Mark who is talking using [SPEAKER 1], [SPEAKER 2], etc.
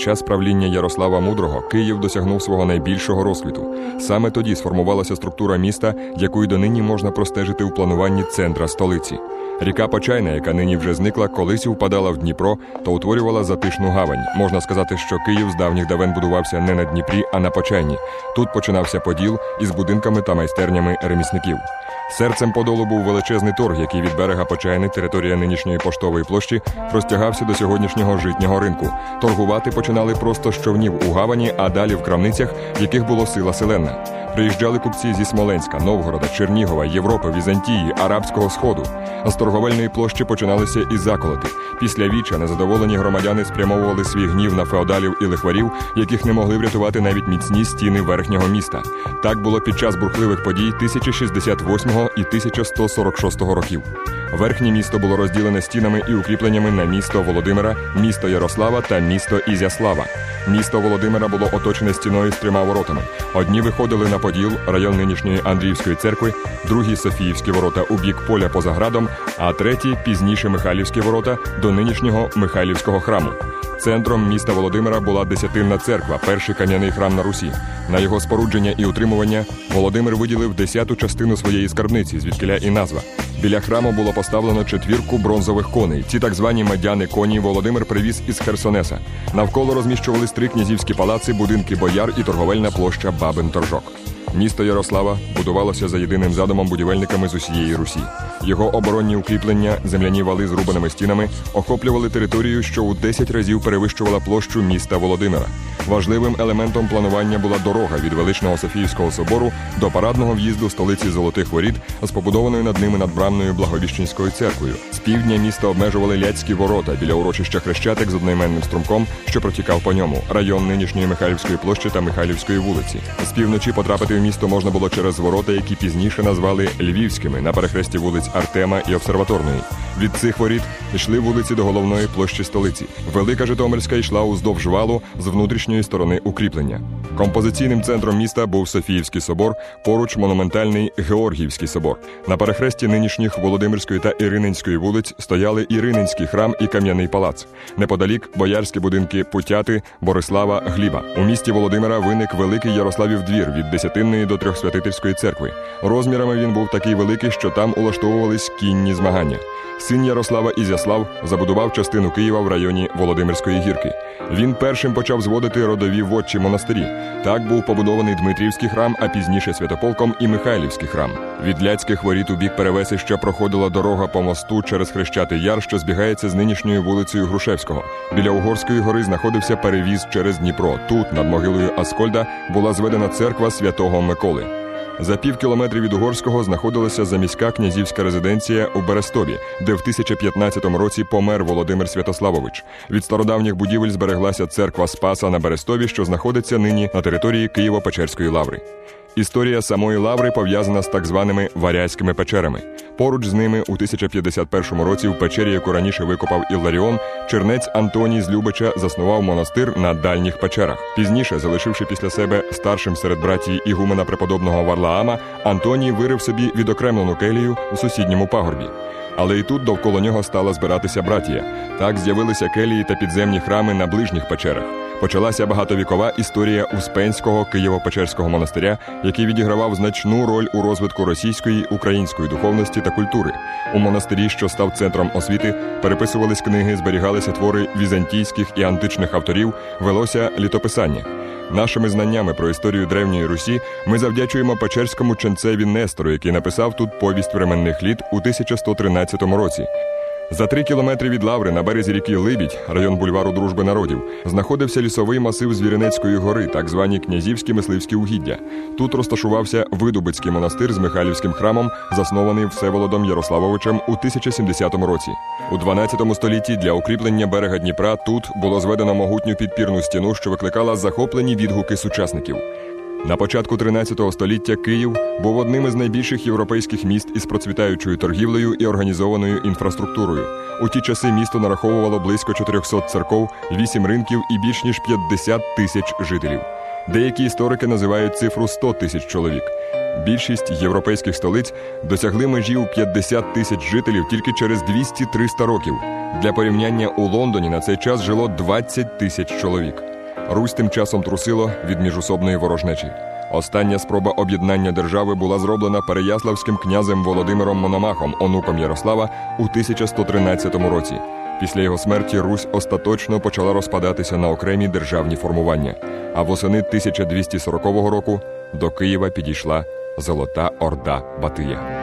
[SPEAKER 1] Час правління Ярослава Мудрого Київ досягнув свого найбільшого розквіту. Саме тоді сформувалася структура міста, яку й донині можна простежити у плануванні центра столиці. Ріка Почайна, яка нині вже зникла, колись впадала в Дніпро та утворювала затишну гавань. Можна сказати, що Київ з давніх давен будувався не на Дніпрі, а на Почайні. Тут починався поділ із будинками та майстернями ремісників. Серцем подолу був величезний торг, який від берега Почайни, територія нинішньої поштової площі, простягався до сьогоднішнього житнього ринку. Торгувати починали просто з човнів у гавані, а далі в крамницях, в яких було сила селена. Приїжджали купці зі Смоленська, Новгорода, Чернігова, Європи, Візантії, Арабського Сходу. З торговельної площі починалися і заколоти. Після віча незадоволені громадяни спрямовували свій гнів на феодалів і лихварів, яких не могли врятувати навіть міцні стіни верхнього міста. Так було під час бурхливих подій 1068 і 1146 років. Верхнє місто було розділене стінами і укріпленнями на місто Володимира, місто Ярослава та місто Ізяслава. Місто Володимира було оточене стіною з трьома воротами. Одні виходили на Поділ, район нинішньої Андріївської церкви, другі Софіївські ворота у бік поля поза градом, а треті пізніше Михайлівські ворота до нинішнього Михайлівського храму. Центром міста Володимира була десятинна церква, перший кам'яний храм на Русі. На його спорудження і утримування Володимир виділив десяту частину своєї скарбниці, звідкиля і назва. Біля храму було поставлено четвірку бронзових коней. Ці так звані медяни коні Володимир привіз із Херсонеса. Навколо розміщувались три князівські палаци, будинки бояр і торговельна площа Бабин Торжок. Місто Ярослава будувалося за єдиним задумом будівельниками з усієї Русі. Його оборонні укріплення, земляні вали з рубаними стінами охоплювали територію, що у 10 разів перевищувала площу міста Володимира. Важливим елементом планування була дорога від величного Софіївського собору до парадного в'їзду столиці Золотих Воріт з побудованою над ними надбрамною Благовіщенською церквою. З півдня місто обмежували ляцькі ворота біля урочища Хрещатик з одноіменним струмком, що протікав по ньому, район нинішньої Михайлівської площі та Михайлівської вулиці. З півночі потрапити в місто можна було через ворота, які пізніше назвали Львівськими на перехресті вулиць Артема і Обсерваторної. Від цих воріт йшли вулиці до головної площі столиці. Велика Житомирська йшла уздовж валу з внутрішньої сторони укріплення. Композиційним центром міста був Софіївський собор, поруч монументальний Георгіївський собор. На перехресті нинішніх Володимирської та Ірининської вулиць стояли Ірининський храм і кам'яний палац. Неподалік боярські будинки Путяти, Борислава, Гліба. У місті Володимира виник великий Ярославів двір від Десятинної до Трьохсвятительської церкви. Розмірами він був такий великий, що там улаштовувались кінні змагання. Син Ярослава Ізяслав забудував частину Києва в районі Володимирської гірки. Він першим почав зводити родові вотчі монастирі. Так був побудований Дмитрівський храм, а пізніше Святополком і Михайлівський храм. Від ляцьких воріт у бік Перевесища проходила дорога по мосту через Хрещатий Яр, що збігається з нинішньою вулицею Грушевського. Біля Угорської гори знаходився перевіз через Дніпро. Тут, над могилою Аскольда, була зведена церква святого Миколи. За пів кілометрів від Угорського знаходилася заміська князівська резиденція у Берестові, де в 1015 році помер Володимир Святославович. Від стародавніх будівель збереглася церква Спаса на Берестові, що знаходиться нині на території Києво-Печерської лаври. Історія самої лаври пов'язана з так званими варязькими печерами. Поруч з ними у 1051 році в печері, яку раніше викопав Ілларіон, чернець Антоній з Любича заснував монастир на дальніх печерах. Пізніше, залишивши після себе старшим серед братії ігумена преподобного Варлаама, Антоній вирив собі відокремлену келію у сусідньому пагорбі. Але і тут довкола нього стала збиратися братія. Так з'явилися келії та підземні храми на ближніх печерах. Почалася багатовікова історія Успенського Києво-Печерського монастиря, який відігравав значну роль у розвитку російської української духовності та культури. У монастирі, що став центром освіти, переписувались книги, зберігалися твори візантійських і античних авторів, велося літописання. Нашими знаннями про історію древньої Русі ми завдячуємо печерському ченцеві Нестору, який написав тут повість временних літ у 1113 році. За три кілометри від Лаври на березі ріки Либідь, район бульвару Дружби народів, знаходився лісовий масив Звіринецької гори, так звані князівські мисливські угіддя. Тут розташувався Видубицький монастир з Михайлівським храмом, заснований Всеволодом Ярославовичем у 1070 році. У 12 столітті для укріплення берега Дніпра тут було зведено могутню підпірну стіну, що викликала захоплені відгуки сучасників. На початку 13 століття Київ був одним із найбільших європейських міст із процвітаючою торгівлею і організованою інфраструктурою. У ті часи місто нараховувало близько 400 церков, 8 ринків і більш ніж 50 тисяч жителів. Деякі історики називають цифру 100 тисяч чоловік. Більшість європейських столиць досягли межі у 50 тисяч жителів тільки через 200-300 років. Для порівняння у Лондоні на цей час жило 20 тисяч чоловік. Русь тим часом трусило від міжусобної ворожнечі. Остання спроба об'єднання держави була зроблена переяславським князем Володимиром Мономахом, онуком Ярослава, у 1113 році. Після його смерті Русь остаточно почала розпадатися на окремі державні формування. А восени 1240 року до Києва підійшла Золота Орда Батия.